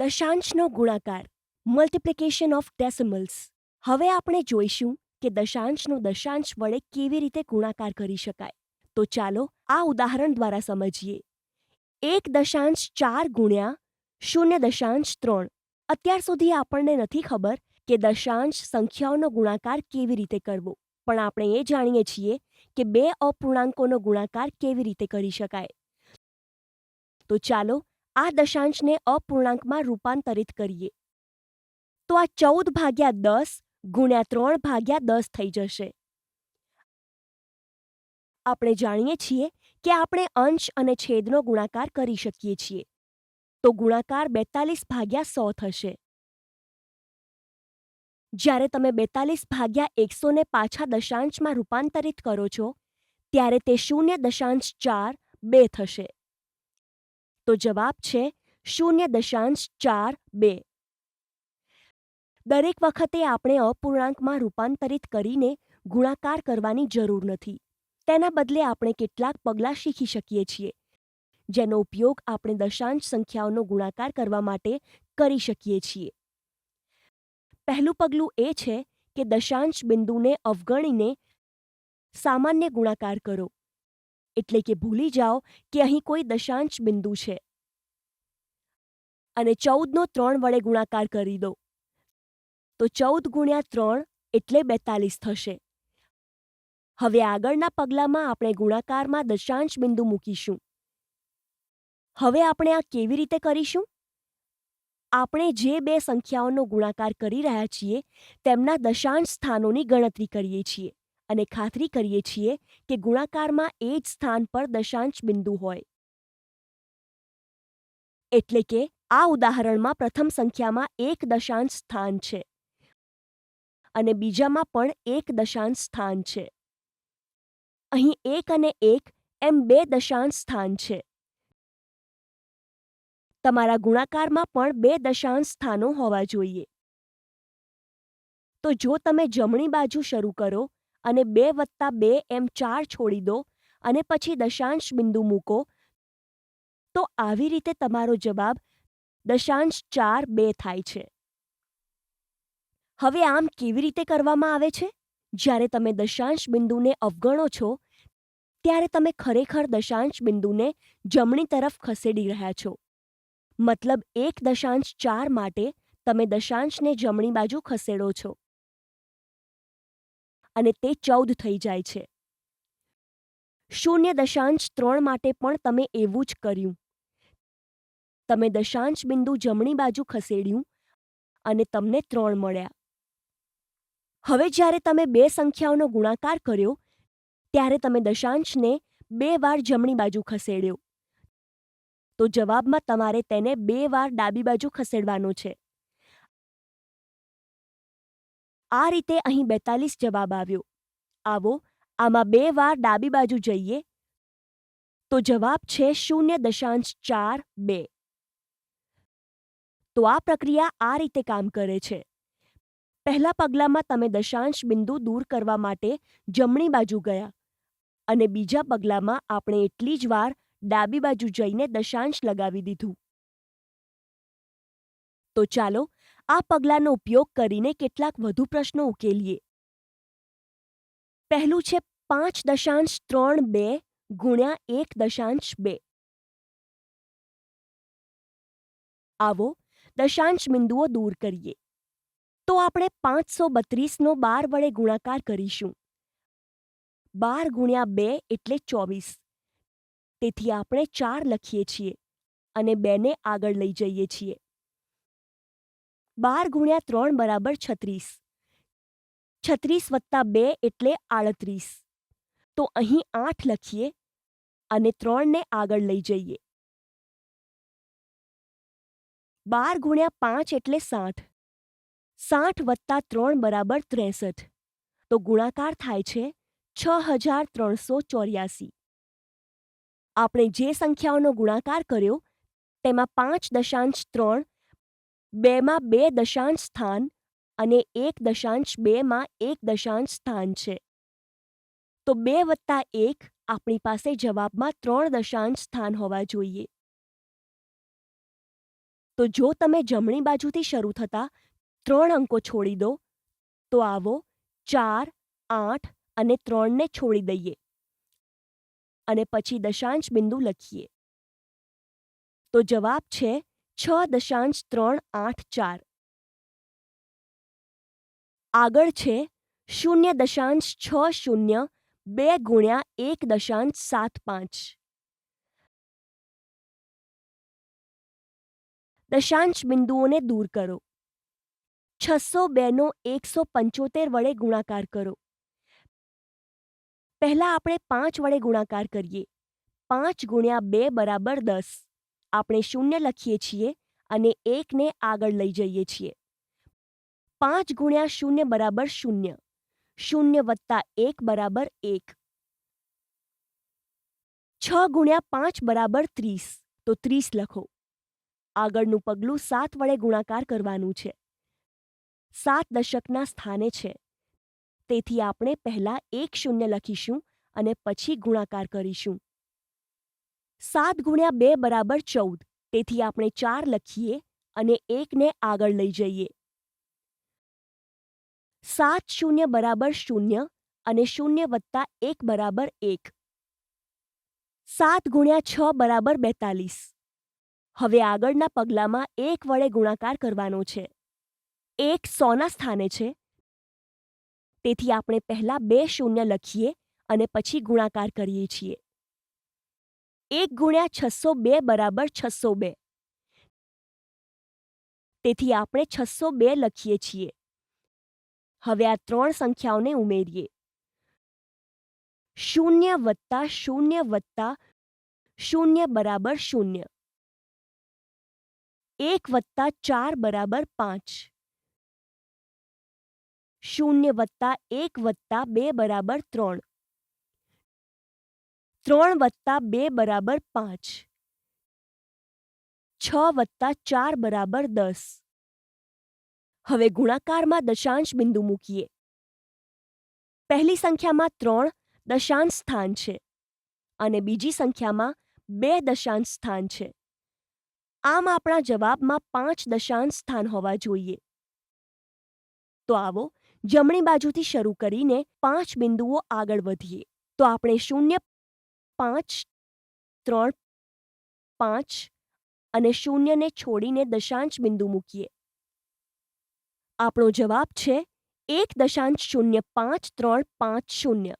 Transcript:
દશાંશનો ગુણાકાર multiplication of ડેસિમલ્સ હવે આપણે જોઈશું કે દશાંશનો દશાંશ વડે કેવી રીતે ગુણાકાર કરી શકાય. તો ચાલો આ ઉદાહરણ દ્વારા સમજીએ. એક દશાંશ ચાર ગુણ્યા શૂન્ય દશાંશ ત્રણ. અત્યાર સુધી આપણને નથી ખબર કે દશાંશ સંખ્યાઓનો ગુણાકાર કેવી રીતે કરવો. પણ આપણે એ જાણીએ છીએ કે બે અપૂર્ણાંકોનો ગુણાકાર કેવી રીતે કરી શકાય. તો ચાલો આ દશાંશને અપૂર્ણાંકમાં રૂપાંતરિત કરીએ. તો આ ચૌદ ભાગ્યા દસ ગુણ્યા ત્રણ ભાગ્યા દસ થઈ જશે. આપણે જાણીએ છીએ કે આપણે અંશ અને છેદનો ગુણાકાર કરી શકીએ છીએ. તો ગુણાકાર બેતાલીસ ભાગ્યા સો થશે. જ્યારે તમે બેતાલીસ ભાગ્યા એકસોને પાછા દશાંશમાં રૂપાંતરિત કરો છો, ત્યારે તે શૂન્ય દશાંશ ચાર બે થશે. તો જવાબ છે શૂન્ય દશાંશ ચાર બે. દરેક વખતે આપણે અપૂર્ણાંકમાં રૂપાંતરિત કરીને ગુણાકાર કરવાની જરૂર નથી. તેના બદલે આપણે કેટલાક પગલાં શીખી શકીએ છીએ, જેનો ઉપયોગ આપણે દશાંશ સંખ્યાઓનો ગુણાકાર કરવા માટે કરી શકીએ છીએ. પહેલું પગલું એ છે કે દશાંશ બિંદુને અવગણીને સામાન્ય ગુણાકાર કરો. એટલે કે ભૂલી જાઓ કે અહીં કોઈ દશાંશ બિંદુ છે. અને ચૌદનો ત્રણ વડે ગુણાકાર કરી દો. તો ચૌદ ગુણ્યા ત્રણ એટલે બેતાલીસ થશે. હવે આગળના પગલામાં આપણે ગુણાકારમાં દશાંશ બિંદુ મૂકીશું. હવે આપણે આ કેવી રીતે કરીશું? આપણે જે બે સંખ્યાઓનો ગુણાકાર કરી રહ્યા છીએ, તેમના દશાંશ સ્થાનોની ગણતરી કરીએ છીએ. અને ખાતરી કરીએ છીએ કે ગુણાકારમાં એ જ સ્થાન પર દશાંશ બિંદુ હોય. એટલે કે આ ઉદાહરણમાં પ્રથમ સંખ્યામાં એક દશાંશ સ્થાન છે અને બીજામાં પણ એક દશાંશ સ્થાન છે. અહીં એક અને એક એમ બે દશાંશ સ્થાન છે. તમારા ગુણાકારમાં પણ બે દશાંશ સ્થાનો હોવા જોઈએ. તો જો તમે જમણી બાજુ શરૂ કરો અને બે વત્તા બે એમ ચાર છોડી દો અને પછી દશાંશ બિંદુ મૂકો. તો આવી રીતે તમારો જવાબ દશાંશ ચાર બે થાય છે. હવે આમ કેવી રીતે કરવામાં આવે છે? જ્યારે તમે દશાંશ બિંદુને અવગણો છો, ત્યારે તમે ખરેખર દશાંશ બિંદુને જમણી તરફ ખસેડી રહ્યા છો. મતલબ એક દશાંશ ચાર માટે તમે દશાંશને જમણી બાજુ ખસેડો છો. અને તે ચૌદ થઈ જાય છે. શૂન્ય દશાંશ ત્રણ માટે પણ તમે એવું જ કર્યું. તમે દશાંશ બિંદુ જમણી બાજુ ખસેડ્યું અને તમને ત્રણ મળ્યા. હવે જ્યારે તમે બે સંખ્યાઓનો ગુણાકાર કર્યો, ત્યારે તમે દશાંશને બે વાર જમણી બાજુ ખસેડ્યો. તો જવાબમાં તમારે તેને બે વાર ડાબી બાજુ ખસેડવાનો છે. આ રીતે અહીં બેતાલીસ જવાબ આવ્યો. આવો, આમાં બે વાર ડાબી બાજુ જઈએ. તો જવાબ છે શૂન્ય દશાંશ ચાર બે. તો આ પ્રક્રિયા આ રીતે કામ કરે છે. પહેલા પગલામાં તમે દશાંશ બિંદુ દૂર કરવા માટે જમણી બાજુ ગયા અને બીજા પગલામાં આપણે એટલી જ વાર ડાબી બાજુ જઈને દશાંશ લગાવી દીધું. તો ચાલો આ પગલાંનો ઉપયોગ કરીને કેટલાક વધુ પ્રશ્નો ઉકેલીએ. પહેલું છે પાંચ દશાંશ ત્રણ બે ગુણ્યા એક દશાંશ બે. આવો દશાંશ બિંદુઓ દૂર કરીએ. તો આપણે પાંચસો બત્રીસનો બાર વડે ગુણાકાર કરીશું. બાર ગુણ્યા બે એટલે ચોવીસ. તેથી આપણે ચાર લખીએ છીએ અને બેને આગળ લઈ જઈએ છીએ. બાર ગુણ્યા ત્રણ બરાબર છત્રીસ. છત્રીસ વત્તા બે એટલે આડત્રીસ. તો અહીં આઠ લખીએ અને ત્રણને આગળ લઈ જઈએ. બાર ગુણ્યા પાંચ એટલે સાઠ. સાઠ વત્તા ત્રણ બરાબર ત્રેસઠ. તો ગુણાકાર થાય છે છ હજાર ત્રણસો ચોર્યાસી. આપણે જે સંખ્યાઓનો ગુણાકાર કર્યો, તેમાં પાંચ દશાંશ ત્રણ બેમાં બે દશાંશ સ્થાન અને એક દશાંશ બેમાં એક દશાંશ સ્થાન છે. તો બે વત્તા એક આપણી પાસે જવાબમાં ત્રણ દશાંશ સ્થાન હોવા જોઈએ. તો જો તમે જમણી બાજુથી શરૂ થતા ત્રણ અંકો છોડી દો, તો આવો ચાર, આઠ અને ત્રણને છોડી દઈએ. અને પછી દશાંશ બિંદુ લખીએ. તો જવાબ છે છ દશાંશ ત્રણ આઠ ચાર. આગળ છે શૂન્ય દશાંશ છ શૂન્ય બે ગુણ્યા એક દશાંશ સાત પાંચ. દશાંશ બિંદુઓને દૂર કરો. છસો બેનો એકસો પંચોતેર વડે ગુણાકાર કરો. પહેલા આપણે પાંચ વડે ગુણાકાર કરીએ. પાંચ ગુણ્યા બે બરાબર દસ. આપણે શૂન્ય લખીએ છીએ અને એકને આગળ લઈ જઈએ છીએ. પાંચ ગુણ્યા શૂન્ય બરાબર શૂન્ય. શૂન્ય વત્તા એક બરાબર એક. છ ગુણ્યા પાંચ બરાબર ત્રીસ. તો ત્રીસ લખો. આગળનું પગલું સાત વડે ગુણાકાર કરવાનું છે. સાત દશકના સ્થાને છે. તેથી આપણે પહેલા એક શૂન્ય લખીશું અને પછી ગુણાકાર કરીશું. સાત ગુણ્યા બે બરાબર ચૌદ. તેથી આપણે ચાર લખીએ અને એકને આગળ લઈ જઈએ. સાત શૂન્ય બરાબર શૂન્ય અને શૂન્ય વત્તા એક બરાબર એક. સાત ગુણ્યા છ બરાબર બેતાલીસ. હવે આગળના પગલામાં એક વડે ગુણાકાર કરવાનો છે. એક સોના સ્થાને છે. તેથી આપણે પહેલા બે શૂન્ય લખીએ અને પછી ગુણાકાર કરીએ છીએ. એક ગુણ્યા છસો બે બરાબર છસો બે તેથી આપણે છસો બે લખીએ છીએ. હવે આ ત્રણ સંખ્યાઓને ઉમેરીએ. શૂન્ય વત્તા શૂન્ય વત્તા શૂન્ય બરાબર શૂન્ય. એક વત્તા ચાર બરાબર પાંચ. શૂન્ય વત્તા એક વત્તા બે બરાબર ત્રણ. ત્રણ વત્તા બે બરાબર પાંચ. છ વત્તા ચાર બરાબર દસ. હવે ગુણાકારમાં દશાંશ બિંદુ મૂકીએ. પહેલી સંખ્યામાં ત્રણ દશાંશ સ્થાન છે અને બીજી સંખ્યામાં બે દશાંશ સ્થાન છે. આમ આપણા જવાબમાં પાંચ દશાંશ સ્થાન હોવા જોઈએ. તો આવો જમણી બાજુથી શરૂ કરીને પાંચ બિંદુઓ આગળ વધીએ. તો આપણે શૂન્ય પાંચ, ત્રણ, પાંચ અને શૂન્યને છોડીને દશાંશ બિંદુ મૂકીએ. આપણો જવાબ છે એક દશાંશ શૂન્ય પાંચ, ત્રણ, પાંચ, શૂન્ય.